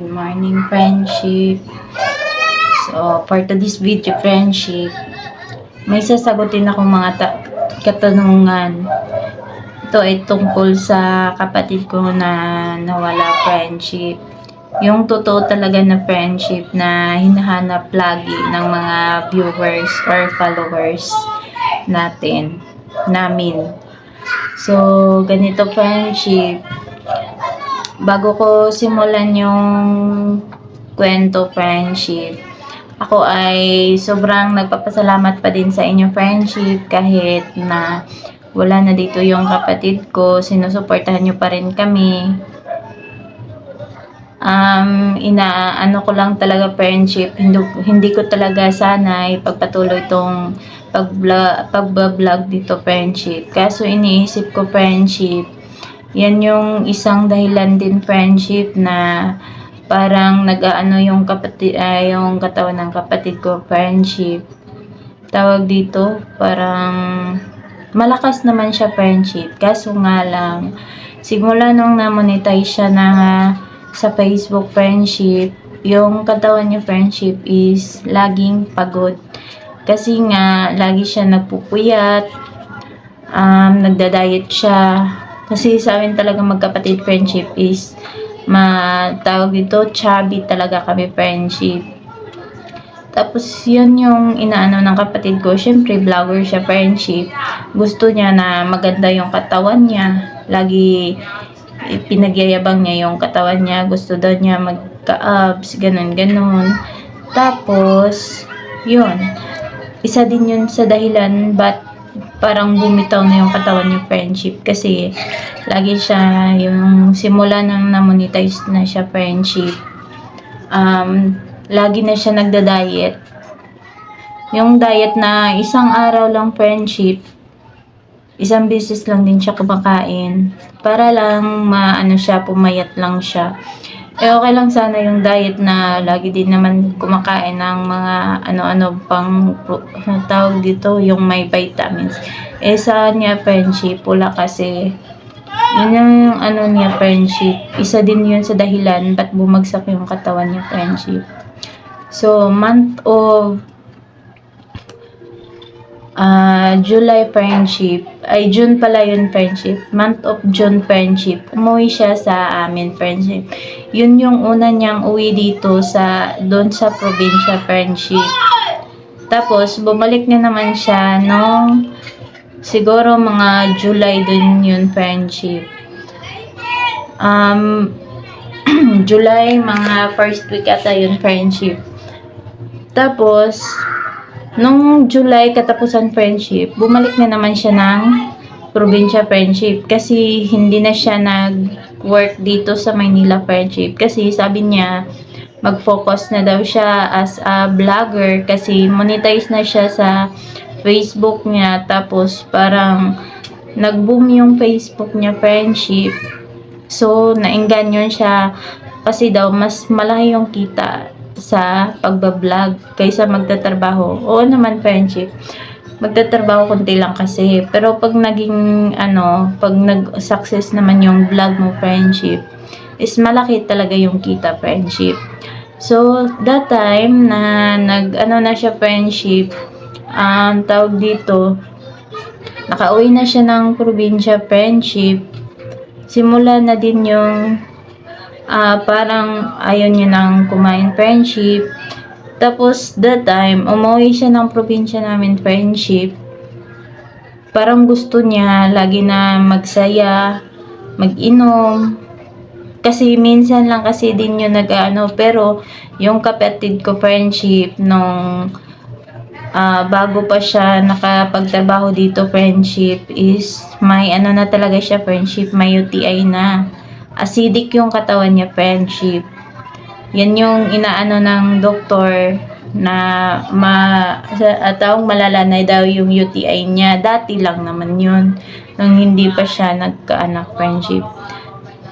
good morning, friendship. So, for today's video, friendship, may sasagutin akong mga ta- katanungan. Ito ay tungkol sa kapatid ko na nawala friendship. Yung totoo talaga na friendship na hinahanap lagi ng mga viewers or followers natin, namin. So, ganito friendship. Bago ko simulan yung kwento friendship, ako ay sobrang nagpapasalamat pa din sa inyong friendship kahit na wala na dito yung kapatid ko, sinusuportahan nyo pa rin kami. Um, inaano ko lang talaga friendship, hindi, hindi ko talaga sana ipagpatuloy pag-vlog, pag-vlog dito friendship. Kaso iniisip ko friendship, yan yung isang dahilan din friendship na parang nag-aano yung kapatid, ah, yung katawan ng kapatid ko friendship. Tawag dito, parang malakas naman siya friendship. Kaso nga lang, simula nung na-monetize siya na sa Facebook friendship, yung katawan niya friendship is laging pagod. Kasi nga, lagi siya nagpupuyat, um, nagda-diet siya. Kasi sa amin talaga magkapatid friendship is matawag dito, chubby talaga kami friendship. Tapos, yun yung inaano ng kapatid ko. Siyempre, vlogger siya, friendship. Gusto niya na maganda yung katawan niya. Lagi pinagyayabang niya yung katawan niya. Gusto daw niya magka-abs, ganun, ganun. Tapos, yun. Isa din yun sa dahilan ba't parang bumitaw na yung katawan niya friendship. Kasi lagi siya yung simula nang na-monetize na siya friendship. Um, lagi na siya nagda-diet. Yung diet na isang araw lang friendship isang beses lang din siya kumakain. Para lang maano siya pumayat lang siya eh okay lang sana yung diet na lagi din naman kumakain ng mga ano-ano pang ano tawag dito? Yung may vitamins. Eh sa niya friendship wala kasi. Yun yung ano niya friendship isa din yun sa dahilan ba't bumagsak yung katawan niya friendship so month of ah July friendship, ay June pala yun friendship, month of June friendship, umuwi siya sa amin friendship. Yun yung una niyang uwi dito sa, doon sa probinsya friendship. Tapos, bumalik na naman siya nung siguro mga July dun yun friendship. Um, July, mga first week ata yun friendship. Tapos, Nung July katapusan friendship, bumalik na naman siya ng probinsya friendship kasi hindi na siya nag-work dito sa Maynila friendship. Kasi sabi niya mag-focus na daw siya as a vlogger kasi monetize na siya sa Facebook niya. Tapos parang nag-boom yung Facebook niya friendship. So nainganyon siya kasi daw mas malaki yung kita sa pagbablog kaysa magtatrabaho. Oo naman friendship. Magtatrabaho konti lang kasi. Pero pag naging ano, pag nag-success naman yung vlog mo friendship, is malaki talaga yung kita friendship. So, that time na nag ano na siya friendship, ang um, tawag dito, nakauwi na siya ng probinsya friendship, simula na din yung uh, parang ayaw niya nang kumain friendship. Tapos, that time, umuwi siya ng probinsya namin friendship. Parang gusto niya lagi na magsaya, mag-inom. Kasi minsan lang kasi din yun nag-ano. Pero, yung kapatid ko friendship, nung uh, bago pa siya nakapagtrabaho dito friendship, is may ano na talaga siya friendship, may UTI na acidic yung katawan niya, friendship. Yan yung inaano ng doktor na ma atawang malala na daw yung UTI niya. Dati lang naman yun. Nung hindi pa siya nagkaanak friendship.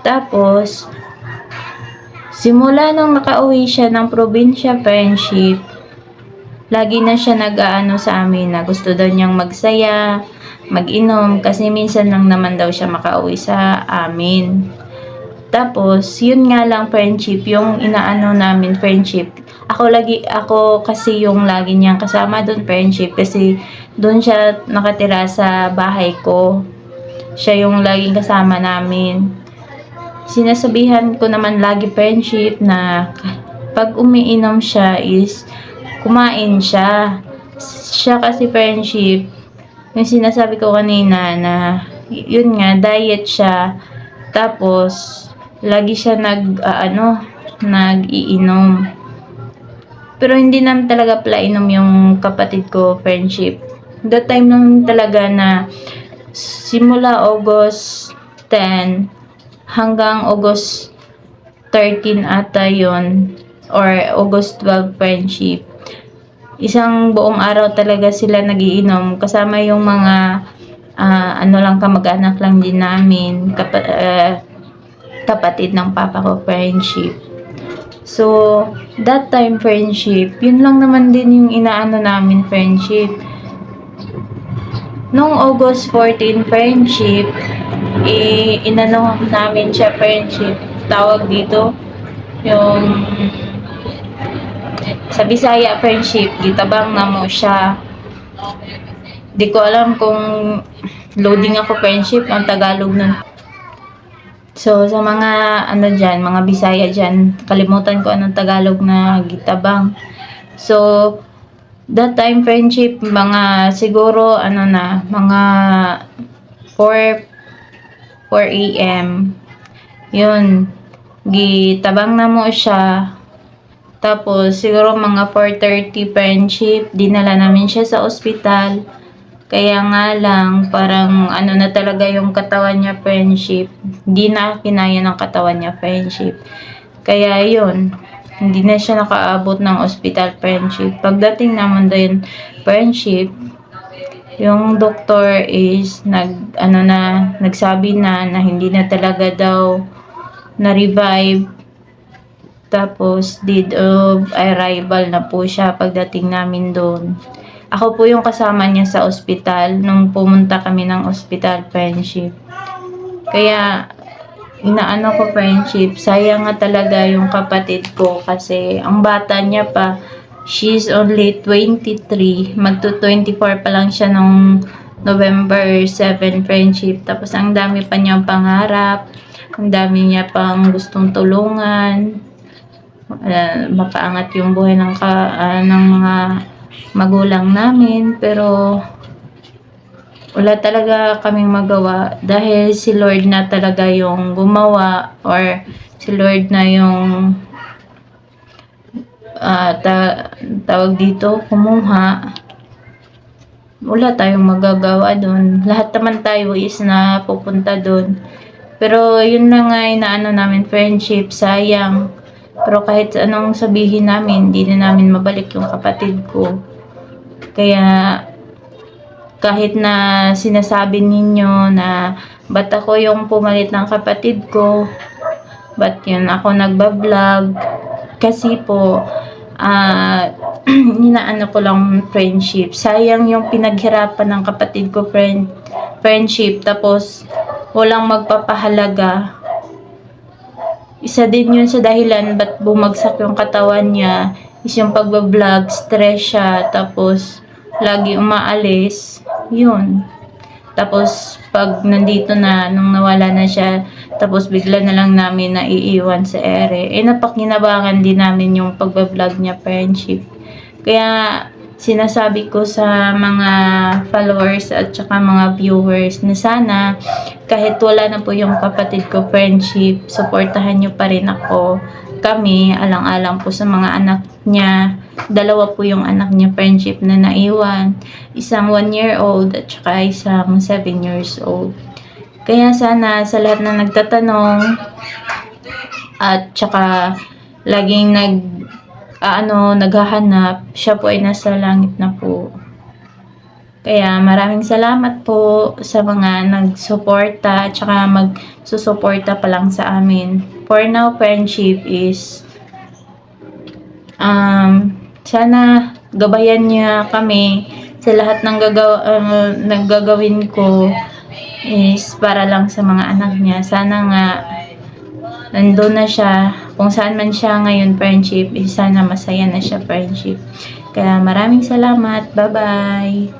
Tapos, simula nung nakauwi siya ng probinsya friendship, lagi na siya nag-aano sa amin na gusto daw niyang magsaya, mag-inom, kasi minsan lang naman daw siya makauwi sa amin. Tapos, yun nga lang friendship, yung inaano namin friendship. Ako lagi, ako kasi yung lagi niyang kasama doon friendship kasi doon siya nakatira sa bahay ko. Siya yung laging kasama namin. Sinasabihan ko naman lagi friendship na pag umiinom siya is kumain siya. Siya kasi friendship, yung sinasabi ko kanina na yun nga, diet siya. Tapos, lagi siya nag, ah, ano, nag-iinom. Pero hindi naman talaga pala inom yung kapatid ko, friendship. That time nung talaga na simula August 10 hanggang August 13 ata yon or August 12 friendship. Isang buong araw talaga sila nagiinom kasama yung mga ah, ano lang kamag-anak lang din namin kapa, ah, kapatid ng papa ko friendship. So, that time friendship, yun lang naman din yung inaano namin friendship. Nung August 14 friendship, eh, inano namin siya friendship. Tawag dito, yung sa Bisaya friendship, gitabang na mo siya. Di ko alam kung loading ako friendship ang Tagalog nun. So, sa mga ano dyan, mga Bisaya dyan, kalimutan ko anong Tagalog na gitabang. So, that time friendship, mga siguro, ano na, mga 4, 4 a.m. Yun, gitabang na mo siya. Tapos, siguro mga 4.30 friendship, dinala namin siya sa ospital. Kaya nga lang, parang ano na talaga yung katawan niya friendship. Hindi na kinaya ng katawan niya friendship. Kaya yun, hindi na siya nakaabot ng hospital friendship. Pagdating naman doon friendship, yung doktor is nag ano na nagsabi na na hindi na talaga daw na revive tapos deed of arrival na po siya pagdating namin doon ako po yung kasama niya sa ospital nung pumunta kami ng ospital friendship. Kaya inaano ko friendship. Sayang nga talaga yung kapatid ko kasi ang bata niya pa she's only 23 magto 24 pa lang siya nung November 7 friendship. Tapos ang dami pa niyang pangarap ang dami niya pang gustong tulungan uh, mapaangat yung buhay ng ka, ah, ng mga magulang namin pero wala talaga kaming magawa dahil si Lord na talaga yung gumawa or si Lord na yung ah, ta- tawag dito, kumuha, wala tayong magagawa doon. Lahat naman tayo is na pupunta doon. Pero yun na nga inaano namin friendship, sayang. Pero kahit anong sabihin namin, hindi na namin mabalik yung kapatid ko. Kaya kahit na sinasabi ninyo na ba't ako yung pumalit ng kapatid ko, ba't yun ako nagbablog, kasi po, ah, inaano ko lang friendship. Sayang yung pinaghirapan ng kapatid ko friend, friendship, tapos walang magpapahalaga. Isa din yun sa dahilan ba't bumagsak yung katawan niya is yung pagbablog, stress siya, tapos lagi umaalis, yun. Tapos, pag nandito na, nung nawala na siya, tapos bigla na lang namin na iiwan sa ere, eh napakinabangan din namin yung pagbablog niya, friendship. Kaya, sinasabi ko sa mga followers at saka mga viewers na sana kahit wala na po yung kapatid ko friendship, supportahan nyo pa rin ako kami, alang-alang po sa mga anak niya. Dalawa po yung anak niya friendship na naiwan. Isang 1 year old at saka isang 7 years old. Kaya sana sa lahat na nagtatanong at saka laging nag ano, naghahanap, siya po ay nasa langit na po. Kaya maraming salamat po sa mga nagsuporta at saka magsusuporta pa lang sa amin. For now, friendship is um, sana gabayan niya kami sa lahat ng gagaw uh, naggagawin ko is para lang sa mga anak niya. Sana nga nandun na siya, kung saan man siya ngayon, friendship, eh, sana masaya na siya, friendship. Kaya maraming salamat. Bye-bye.